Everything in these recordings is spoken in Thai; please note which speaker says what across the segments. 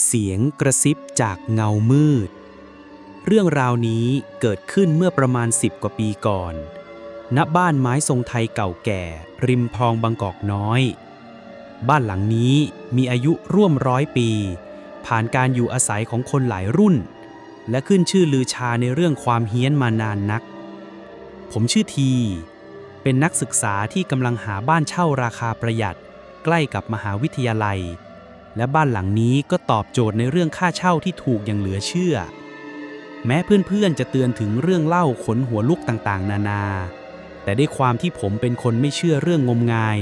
Speaker 1: เสียงกระซิบจากเงามืด เรื่องราวนี้เกิดขึ้นเมื่อประมาณ10กว่าปีก่อน ณ บ้านไม้ทรงไทยเก่าแก่ ริมคลองบางกอกน้อย บ้านหลังนี้มีอายุร่วมร้อยปี ผ่านการอยู่อาศัยของคนหลายรุ่น และขึ้นชื่อลือชาในเรื่องความเฮี้ยนมานานนัก ผมชื่อที เป็นนักศึกษาที่กำลังหาบ้านเช่าราคาประหยัด ใกล้กับมหาวิทยาลัย และบ้านหลังนี้ก็ตอบโจทย์ในเรื่องค่าเช่าที่ถูกอย่างเหลือเชื่อ แม้เพื่อนๆจะเตือนถึงเรื่องเล่าขนหัวลุกต่างๆ นานา แต่ด้วยความที่ผมเป็นคนไม่เชื่อเรื่องงมงาย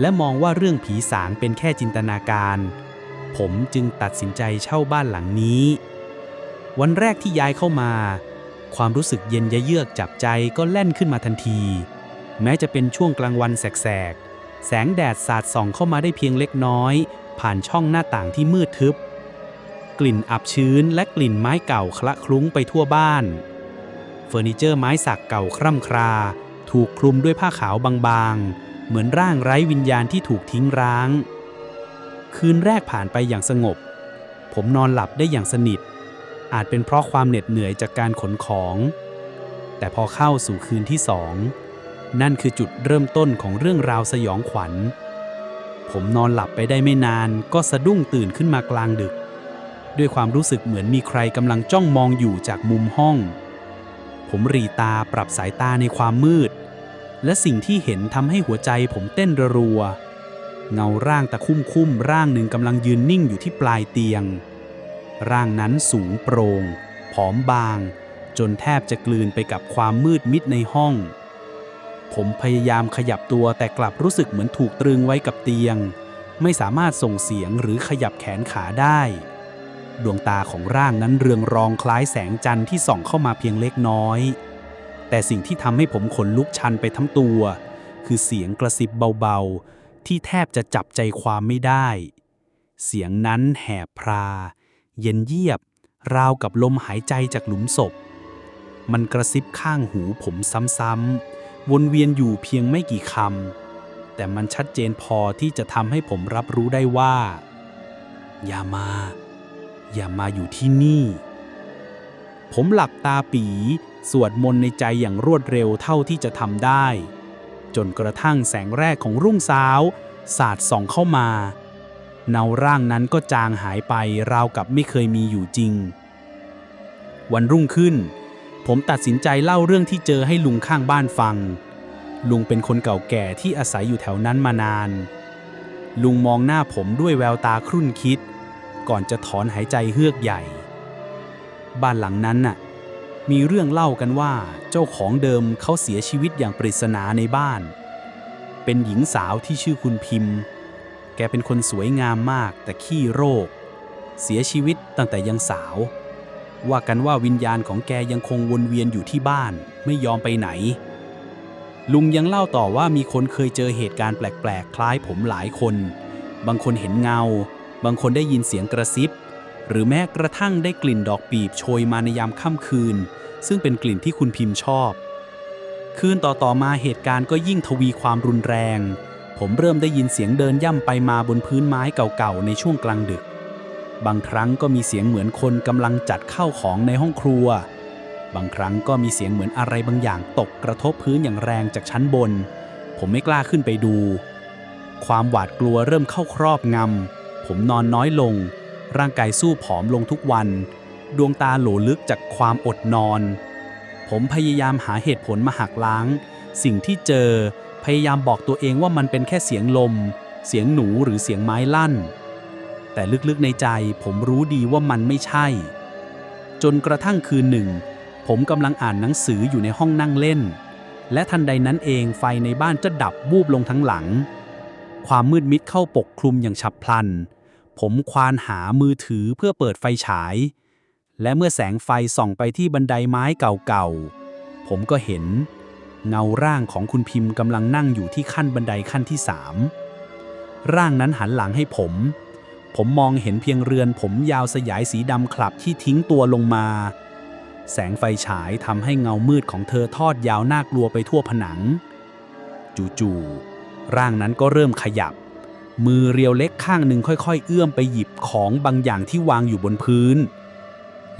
Speaker 1: และมองว่าเรื่องผีสางเป็นแค่จินตนาการ ผมจึงตัดสินใจเช่าบ้านหลังนี้ วันแรกที่ย้ายเข้ามา ความรู้สึกเย็นยะเยือกจับใจก็แล่นขึ้นมาทันที แม้จะเป็นช่วงกลางวันแสกๆ แสงแดดสาดส่องเข้ามาได้เพียงเล็กน้อย ผ่านช่องหน้าต่างที่มืดทึบ กลิ่นอับชื้นและกลิ่นไม้เก่าคละคลุ้งไปทั่วบ้าน เฟอร์นิเจอร์ไม้สักเก่าคร่ำครา ถูกคลุมด้วยผ้าขาวบางๆ เหมือนร่างไร้วิญญาณที่ถูกทิ้งร้าง คืนแรกผ่านไปอย่างสงบ ผมนอนหลับได้อย่างสนิท อาจเป็นเพราะความเหน็ดเหนื่อยจากการขนของ แต่พอเข้าสู่คืนที่สอง นั่นคือจุดเริ่มต้นของเรื่องราวสยองขวัญ ผมนอนหลับไปได้ไม่นานก็สะดุ้งตื่นขึ้นมากลางดึก ด้วยความรู้สึกเหมือนมีใครกำลังจ้องมองอยู่จากมุมห้อง ผมรีตาปรับสายตาในความมืด และสิ่งที่เห็นทำให้หัวใจผมเต้นระรัว เงาร่างตะคุ่มคุ่มร่างหนึ่งกำลังยืนนิ่งอยู่ที่ปลายเตียง ร่างนั้นสูงโปร่งผอมบาง จนแทบจะกลืนไปกับความมืดมิดในห้อง ผมพยายามขยับตัวแต่กลับรู้สึกเหมือนถูกตรึงไว้กับเตียง ไม่สามารถส่งเสียงหรือขยับแขนขาได้ ดวงตาของร่างนั้นเรืองรองคล้ายแสงจันทร์ที่ส่องเข้ามาเพียงเล็กน้อย แต่สิ่งที่ทำให้ผมขนลุกชันไปทั้งตัว คือเสียงกระซิบเบาๆ ที่แทบจะจับใจความไม่ได้ เสียงนั้นแหบพรา เย็นเยียบ ราวกับลมหายใจจากหลุมศพ มันกระซิบข้างหูผมซ้ำๆ วนเวียนอยู่เพียงไม่กี่คำแต่มันชัดเจนพอที่จะทำให้ผมรับรู้ได้ว่า อย่ามา อย่ามาอยู่ที่นี่ ผมหลับตาปี สวดมนต์ในใจอย่างรวดเร็วเท่าที่จะทำได้ จนกระทั่งแสงแรกของรุ่งสาว สาดส่องเข้ามา เนาร่างนั้นก็จางหายไปราวกับไม่เคยมีอยู่จริง วันรุ่งขึ้น ผมตัดสินใจเล่าเรื่องที่เจอให้ลุงข้างบ้านฟัง ลุงเป็นคนเก่าแก่ที่อาศัยอยู่แถวนั้นมานาน ลุงมองหน้าผมด้วยแววตาครุ่นคิด ก่อนจะถอนหายใจเฮือกใหญ่ บ้านหลังนั้นน่ะ มีเรื่องเล่ากันว่าเจ้าของเดิมเขาเสียชีวิตอย่างปริศนาในบ้าน เป็นหญิงสาวที่ชื่อคุณพิมพ์ แกเป็นคนสวยงามมากแต่ขี้โรค เสียชีวิตตั้งแต่ยังสาว ว่ากันว่าวิญญาณของแกยังคงวนเวียนอยู่ที่บ้าน ไม่ยอมไปไหน ลุงยังเล่าต่อว่ามีคนเคยเจอเหตุการณ์แปลกๆ คล้ายผมหลายคน บางคนเห็นเงา บางคนได้ยินเสียงกระซิบ หรือแม้กระทั่งได้กลิ่นดอกปีบโชยมาในยามค่ำคืน ซึ่งเป็นกลิ่นที่คุณพิมพ์ชอบ คืนต่อๆมาเหตุการณ์ก็ยิ่งทวีความรุนแรง ผมเริ่มได้ยินเสียงเดินย่ำไปมาบนพื้นไม้เก่าๆในช่วงกลางดึก บางครั้งก็มีเสียงเหมือนคนกำลังจัดข้าวของในห้องครัว บางครั้งก็มีเสียงเหมือนอะไรบางอย่างตกกระทบพื้นอย่างแรงจากชั้นบน ผมไม่กล้าขึ้นไปดู ความหวาดกลัวเริ่มเข้าครอบงำ ผมนอนน้อยลง ร่างกายสู้ผอมลงทุกวัน ดวงตาโหลลึกจากความอดนอน ผมพยายามหาเหตุผลมาหักล้าง สิ่งที่เจอพยายามบอกตัวเองว่ามันเป็นแค่เสียงลม เสียงหนูหรือเสียงไม้ลั่น แต่ลึกๆในใจผมรู้ดีว่ามันไม่ใช่ จนกระทั่งคืนหนึ่ง ผมกำลังอ่านหนังสืออยู่ในห้องนั่งเล่น และทันใดนั้นเองไฟในบ้านจะดับวูบลงทั้งหลัง ความมืดมิดเข้าปกคลุมอย่างฉับพลัน ผมควานหามือถือเพื่อเปิดไฟฉาย และเมื่อแสงไฟส่องไปที่บันไดไม้เก่าๆ ผมก็เห็น เงาร่างของคุณพิมพ์กำลังนั่งอยู่ที่ขั้นบันไดขั้นที่สามร่างนั้นหันหลังให้ผม ผมมองเห็นเพียงเรือน ผมยาวสยายสีดำคลับที่ทิ้งตัวลงมา แสงไฟฉายทำให้เงามืดของเธอทอดยาวน่ากลัวไปทั่วผนัง จู่ๆร่างนั้นก็เริ่มขยับ มือเรียวเล็กข้างหนึ่งค่อยๆ เอื้อมไปหยิบของบางอย่างที่วางอยู่บนพื้น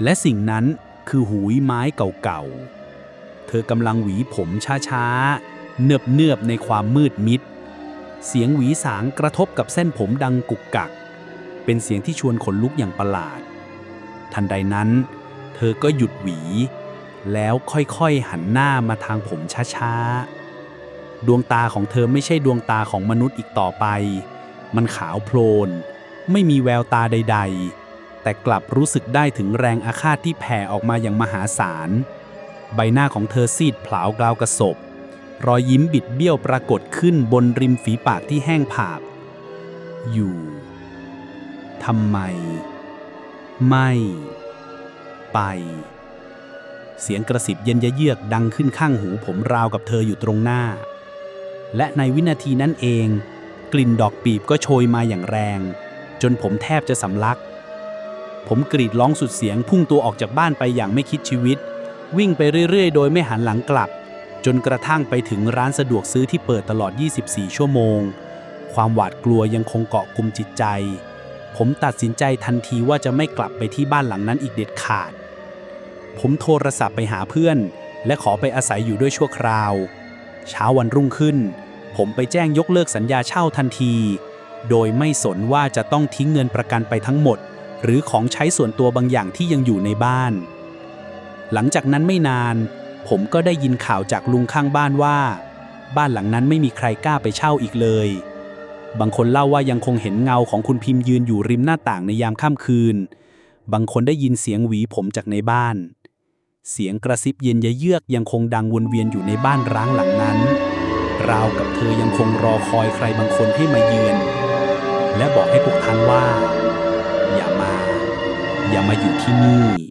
Speaker 1: และสิ่งนั้นคือหุยไม้เก่าๆ เธอกำลังหวีผมช้าๆ เนือบๆในความมืดมิด เสียงหวีสางกระทบกับเส้นผมดังกุกกัก เป็นเสียงที่ชวนขนลุกอย่างประหลาด ทันใดนั้น เธอก็หยุดหวี แล้วค่อยๆหันหน้ามาทางผมช้าๆ ดวงตาของเธอไม่ใช่ดวงตาของมนุษย์อีกต่อไป มันขาวโพลน ไม่มีแววตาใด ๆ แต่กลับรู้สึกได้ถึงแรงอาฆาตที่แผ่ออกมาอย่างมหาศาล ใบหน้าของเธอซีดเผากราวกระสบรอยยิ้มบิดเบี้ยวปรากฏขึ้นบนริมฝีปากที่แห้งผาก อยู่ ทำไม ไม่ ไป เสียงกระสิบเย็นยะเยือกดังขึ้นข้างหูผมราวกับเธออยู่ตรงหน้า และในวินาทีนั้นเอง กลิ่นดอกปีบก็โชยมาอย่างแรง จนผมแทบจะสำลัก ผมกรีดร้องสุดเสียงพุ่งตัวออกจากบ้านไปอย่างไม่คิดชีวิต วิ่งไปเรื่อย ๆ โดยไม่หันหลังกลับ จนกระทั่งไปถึงร้านสะดวกซื้อที่เปิดตลอด 24 ชั่วโมง ความหวาดกลัวยังคงเกาะกลุ่มจิตใจ ผมตัดสินใจทันทีว่าจะไม่กลับไปที่บ้านหลังนั้นอีกเด็ดขาด ผมโทรศัพท์ไปหาเพื่อน และขอไปอาศัยอยู่ด้วยชั่วคราว เช้าวันรุ่งขึ้น ผมไปแจ้งยกเลิกสัญญาเช่าทันที โดยไม่สนว่าจะต้องทิ้งเงินประกันไปทั้งหมด หรือของใช้ส่วนตัวบางอย่างที่ยังอยู่ในบ้าน หลังจากนั้นไม่นาน ผมก็ได้ยินข่าวจากลุงข้างบ้านว่า บ้านหลังนั้นไม่มีใครกล้าไปเช่าอีกเลย บางคนเล่าว่ายังคงเห็นเงาของคุณพิมพ์ยืนอยู่ริมหน้าต่างในยามค่ำคืน บางคนได้ยินเสียงหวีผมจากในบ้าน เสียงกระซิบเย็นยะเยือกยังคงดังวนเวียนอยู่ในบ้านร้างหลังนั้น ราวกับเธอยังคงรอคอยใครบางคนให้มาเยือน และบอกให้พวกท่านว่า อย่ามา อย่ามาอยู่ที่นี่